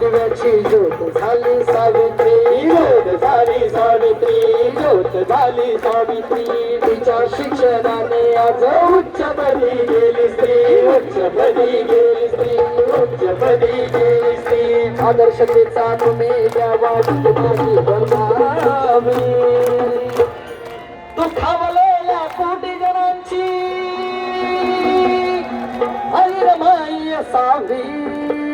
पाडव्याची ज्योत झाली सावित्री. ज्योत झाली सावित्री ज्योत झाली सावित्री. तिच्या शिक्षणाने आज उच्च पदी गेली स्त्री. उच्च पदी गेली स्त्री उच्च पदी गेली स्त्री. आदर्शतेचा तुम्ही द्यावा तुम्ही बनावी दुखावलेल्या कोटी जणांची. ऐरमाई असावी.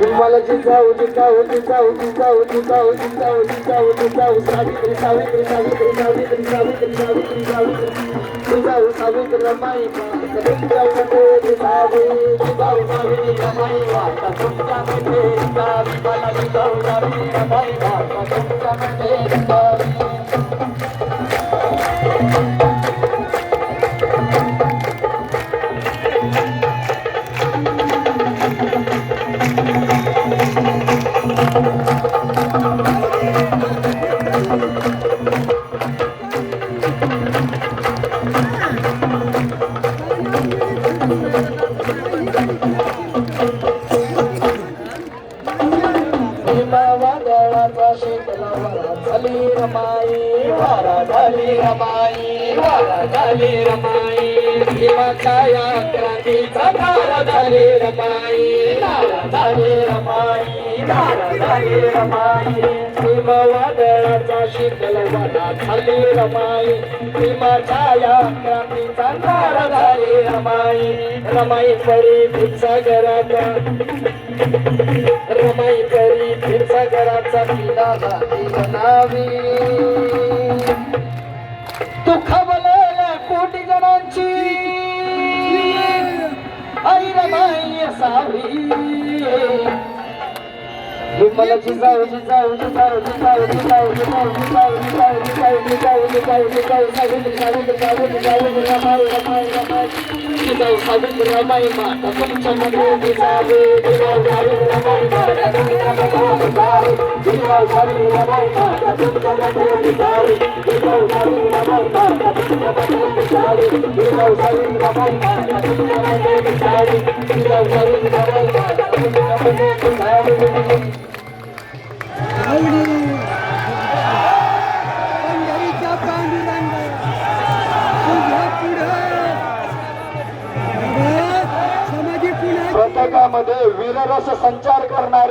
मला जिजाऊ जिजाऊ जिजाऊ जिजाऊ जिजाऊ जिजाऊ जिजाऊ जिजाऊ सावित्री सावित्री सावित्री सावित्री सावित्री सावित्री सावित्री. जिजाऊ सावित्री रमाई माता तुमच्यामध्ये जिजाऊ जिजाऊ सावित्री रमाई तुमच्या मध्ये जिजाऊ मला जिजाऊ सावित्री रमाई छाया क्रांतीचा नारा झाली रमाई नारा झाली रमाई रमाई हिमवादळाचा शीतल वाटा खाली रमाई हिमाछाया क्रांतीचा तार झाली रमाई रमाई परी भिक्षा घराचा रमाई परी भिक्षा घराचा तिला भाती बनावी दुखावलेल्या कोटी जणांची आई रमाई सावी. मला जिजाऊ जिजाऊ जिजाऊ जिजाऊ जिजाऊ जिजाऊ जिजाऊ जिजाऊ जिजाऊ जिजाऊ जिजाऊ जिजाऊ सावित्री सावित्री सावित्री सावित्री रमाई रमाई रमाई जिजाऊ सावित्री रमाई माता तुमच्यामध्ये जिजाऊ जिजाऊ सावित्री रमाई माता तुमच्यामध्ये जिजाऊ जिजाऊ सावित्री रमाई माता तुमच्यामध्ये जिजाऊ जिजाऊ सावित्री रमाई माता तुमच्यामध्ये जिजाऊ जिजाऊ सावित्री रमाई माता तुमच्यामध्ये जिजाऊ जिजाऊ सावित्री रमाई माता तुमच्यामध्ये जिजाऊ पंढरीच्या मध्ये विररस संचार करणारे